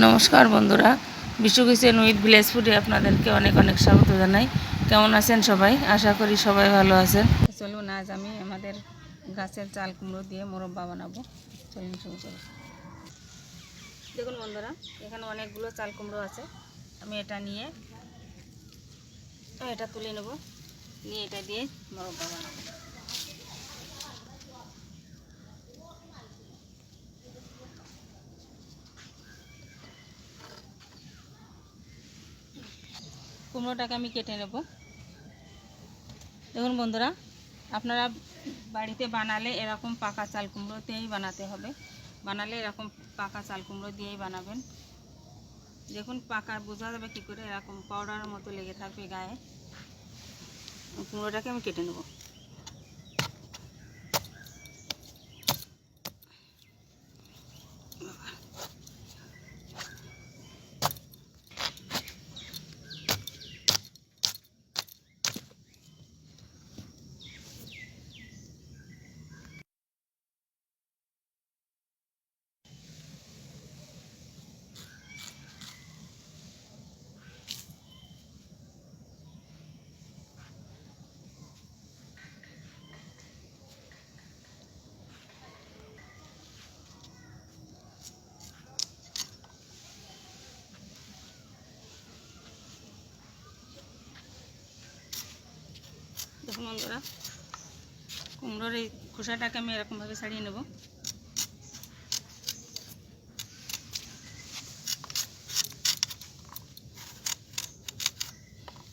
নমস্কার বন্ধুরা। বিশ্ব কিচেন উইথ ভিলেজ ফুডে আপনাদেরকে অনেক অনেক স্বাগত জানাই। কেমন আছেন সবাই? আশা করি সবাই ভালো আছেন। চলুন, আজ আমি আমাদের গাছের চাল কুমড়ো দিয়ে মোরব্বা বানাবো। চলুন শুরু করি দেখুন বন্ধুরা, এখানে অনেকগুলো চাল কুমড়ো আছে। আমি এটা নিয়ে, এটা তুলে নেব। নিয়ে এটা দিয়ে মোরব্বা বানাবো। কুমড়োটাকে আমি কেটে নেব। দেখুন বন্ধুরা, আপনারা বাড়িতে বানালে এরকম পাকা চাল কুমড়ো দিয়েই বানাতে হবে। বানালে এরকম পাকা চাল কুমড়ো দিয়েই বানাবেন। দেখুন পাকা, বোঝা যাবে কী করে এরকম পাউডারের মতো লেগে থাকবে গায়ে। কুমড়োটাকে আমি কেটে নেব। বন্ধুরা। কুমড়োর এই খোসাটাকে আমি এরকমভাবে ছাড়িয়ে নেব।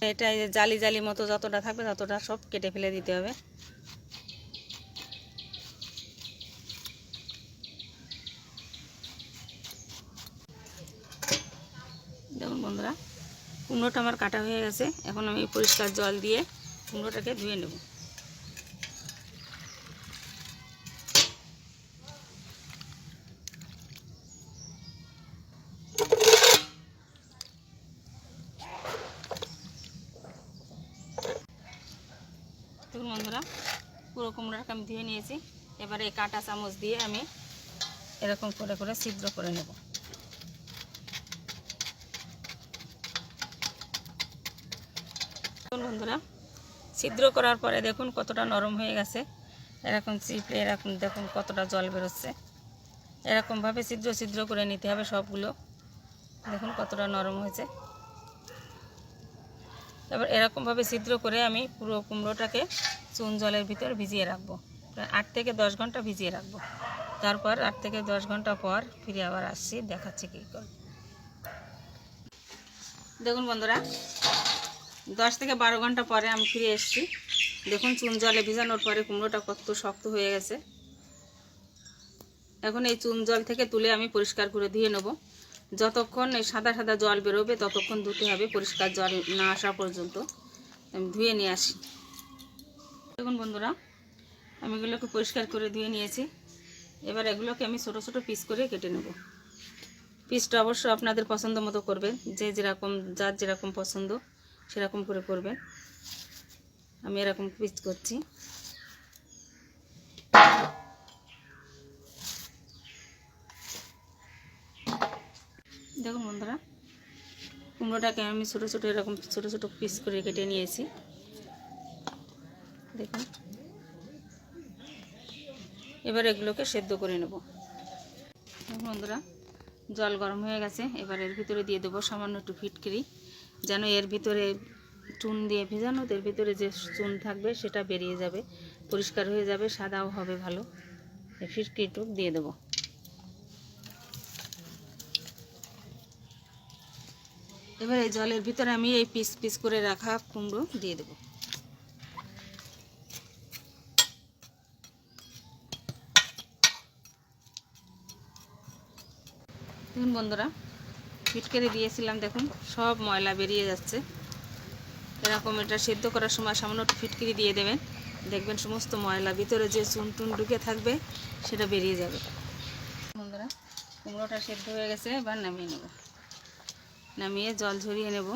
এটা জালি জালি মতো যতটা থাকবে ততটা সব কেটে ফেলে দিতে হবে। দেখুন বন্ধুরা, কুমড়োটা আমার কাটা হয়ে গেছে। এখন আমি পরিষ্কার জল দিয়ে কুমড়োটাকে ধুয়ে নেব। বন্ধুরা, পুরো কুমড়োটাকে আমি ধুয়ে নিয়েছি। এবারে এই কাঁটা চামচ দিয়ে আমি এরকম করে করে ছিদ্র করে নেব। বন্ধুরা ছিদ্র করার পরে দেখুন কতটা নরম হয়ে গেছে। এরকম চিপলে এরকম দেখুন কতটা জল বেরোচ্ছে। এরকমভাবে ছিদ্র ছিদ্র করে নিতে হবে সবগুলো। দেখুন কতটা নরম হয়েছে। এবার এরকমভাবে ছিদ্র করে আমি পুরো কুমড়োটাকে চুন জলের ভিতর ভিজিয়ে রাখব। প্রায় আট থেকে দশ ঘণ্টা ভিজিয়ে রাখব। তারপর আট থেকে দশ ঘণ্টা পর ফিরে আবার আসছি, দেখাচ্ছি কী করে। দেখুন বন্ধুরা দশ থেকে বারো ঘণ্টা পরে আমি ফিরে এসেছি। দেখুন, চুন জলে ভিজানোর পরে কুমড়োটা কত শক্ত হয়ে গেছে। এখন এই চুন জল থেকে তুলে আমি পরিষ্কার করে ধুয়ে নেব। যতক্ষণ এই সাদা সাদা জল বেরোবে, ততক্ষণ ধুতে হবে, পরিষ্কার জল না আসা পর্যন্ত। আমি ধুয়ে নিয়ে আসি। দেখুন বন্ধুরা, আমি এগুলোকে পরিষ্কার করে ধুয়ে নিয়েছি। এবার এগুলোকে আমি ছোটো ছোটো পিস করে কেটে নেব। পিসটা অবশ্য আপনাদের পছন্দ মতো করবেন, যে যেরকম, যার যেরকম পছন্দ। সেরকম করে করবেন। আমি এরকম পিস করছি। দেখুন বন্ধুরা, কুমড়োটাকে আমি ছোটো ছোটো এরকম ছোটো ছোটো পিস করে কেটে নিয়েছি। দেখুন। এবার এগুলোকে সেদ্ধ করে নেব। বন্ধুরা, জল গরম হয়ে গেছে। এবার এর ভিতরে দিয়ে দেবো সামান্য একটু ফিটকিরি যেন এর ভিতরে চুন দিয়ে ভেজানো, এর ভিতরে যে চুন থাকবে সেটা বেরিয়ে যাবে, পরিষ্কার হয়ে যাবে, সাদাও হবে ভালো। এই ফিটকিরিটুক দিয়ে দেবো। এবার এই জলের ভিতরে আমি এই পিস পিস করে রাখা কুমড়ো দিয়ে দেবো। দেখুন বন্ধুরা ফিটকেরে দিয়েছিলাম, দেখুন, সব ময়লা বেরিয়ে যাচ্ছে। এরকম এটা সেদ্ধ করার সময় সামান্য একটু ফিটকিরি দিয়ে দেবেন। দেখবেন সমস্ত ময়লা ভিতরে যে চুন টুন ঢুকে থাকবে, সেটা বেরিয়ে যাবে। বন্ধুরা, কুমড়োটা সেদ্ধ হয়ে গেছে, এবার নামিয়ে নেব। নামিয়ে জল ঝরিয়ে নেব।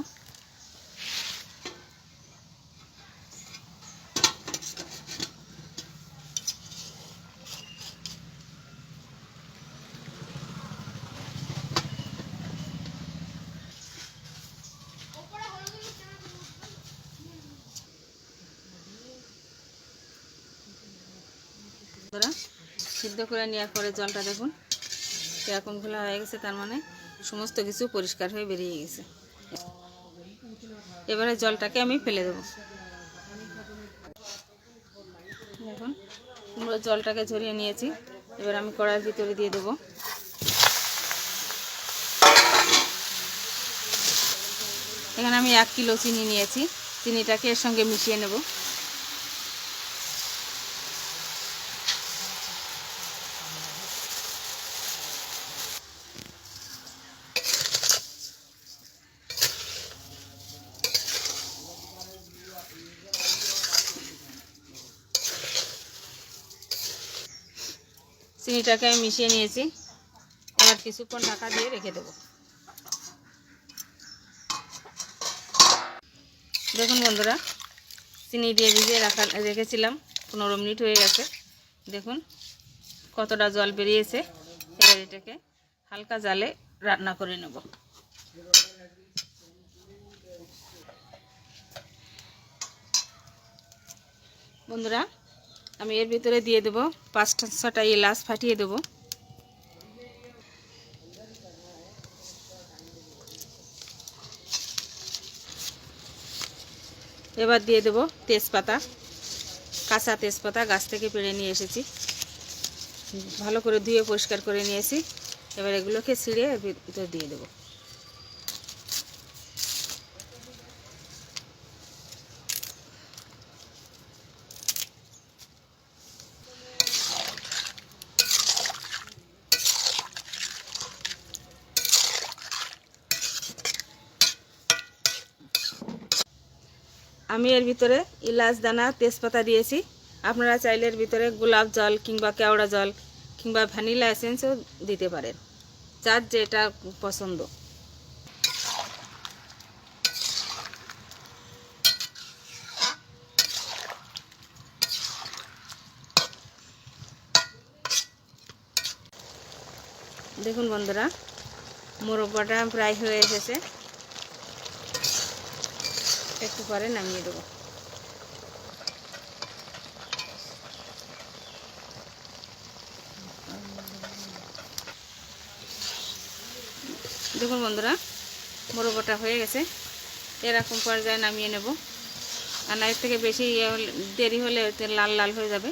বন্ধুরা সিদ্ধ করে নেওয়ার পরে জলটা দেখুন এরকম খোলা হয়ে গেছে, তার মানে সমস্ত কিছু পরিষ্কার হয়ে বেরিয়ে গেছে। এবারে জলটাকে আমি ফেলে দেবো। দেখুন কুমড়োর জলটাকে ঝরিয়ে নিয়েছি। এবার আমি কড়াইয়ের ভিতরে দিয়ে দেবো। এখানে আমি এক কিলো চিনি নিয়েছি। চিনিটাকে এর সঙ্গে মিশিয়ে নেব। চিনিটাকে আমি মিশিয়ে নিয়েছি। এবার কিছুক্ষণ ঢাকা দিয়ে রেখে দেবো। দেখুন বন্ধুরা, চিনি দিয়ে ভিজিয়ে রাখা রেখেছিলাম। পনেরো মিনিট হয়ে গেছে। দেখুন কতটা জল বেরিয়েছে। এবার এটাকে হালকা জালে রান্না করে নেব। বন্ধুরা আমি এর ভিতরে দিয়ে দেবো পাঁচটা ছটা এলাচ ফাটিয়ে দেবো। এবার দিয়ে দেবো তেজপাতা, কাঁচা তেজপাতা গাছ থেকে পেড়ে নিয়ে এসেছি। ভালো করে ধুয়ে পরিষ্কার করে নিয়েছি। এবার এগুলোকে ছিঁড়ে ভিতরে দিয়ে দেবো। আমি এর ভিতরে ইলাচ দানা, তেজপাতা দিয়েছি। আপনারা চাইলে এর ভিতরে গোলাপ জল কিংবা কেওড়া জল কিংবা ভ্যানিলা এসেন্সও দিতে পারেন, যার যেটা পছন্দ। দেখুন বন্ধুরা মোরব্বাটা প্রায় হয়ে এসেছে। একটু পরে নামিয়ে দেবো। দেখুন বন্ধুরা মোরব্বাটা হয়ে গেছে। এরকম পর্যায়ে নামিয়ে নেব। আর এর থেকে বেশি ইয়ে হলে দেরি হলে লাল লাল হয়ে যাবে।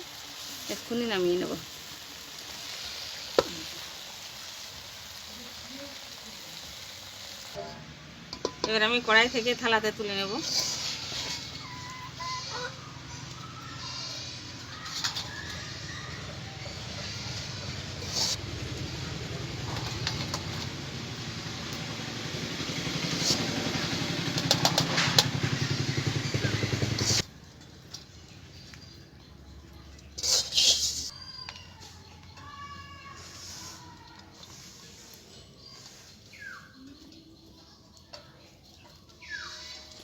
এক্ষুনি নামিয়ে নেব। এবার আমি কড়াই থেকে থালাতে তুলে নেব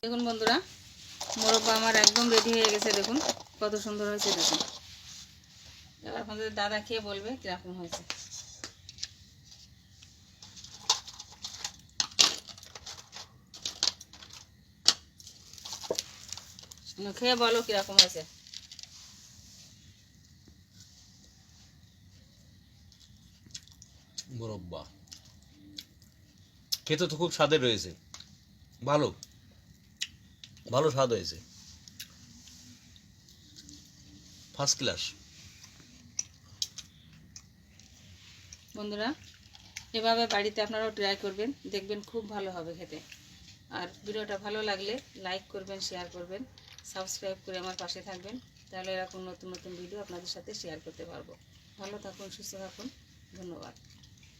দেখুন বন্ধুরা মোরব্বা আমার একদম রেডি হয়ে গেছে, দেখুন, কত সুন্দর হয়েছে, দেখুন। এবার আপনাদের দাদা খেয়ে বলবে কীরকম হয়েছে। খেয়ে বলো কীরকম হয়েছে। মোরব্বা। খেতে তো খুব স্বাদের রয়েছে। ভালো। ভালো স্বাদ হয়েছে। ফার্স্ট ক্লাস বন্ধুরা, এভাবে বাড়িতে আপনারাও ট্রাই করবেন, দেখবেন খুব ভালো হবে খেতে। আর ভিডিওটা ভালো লাগলে লাইক করবেন শেয়ার করবেন সাবস্ক্রাইব করে আমার পাশে থাকবেন, তাহলে এরকম নতুন নতুন ভিডিও আপনাদের সাথে শেয়ার করতে পারব। ভালো থাকুন, সুস্থ থাকুন, ধন্যবাদ।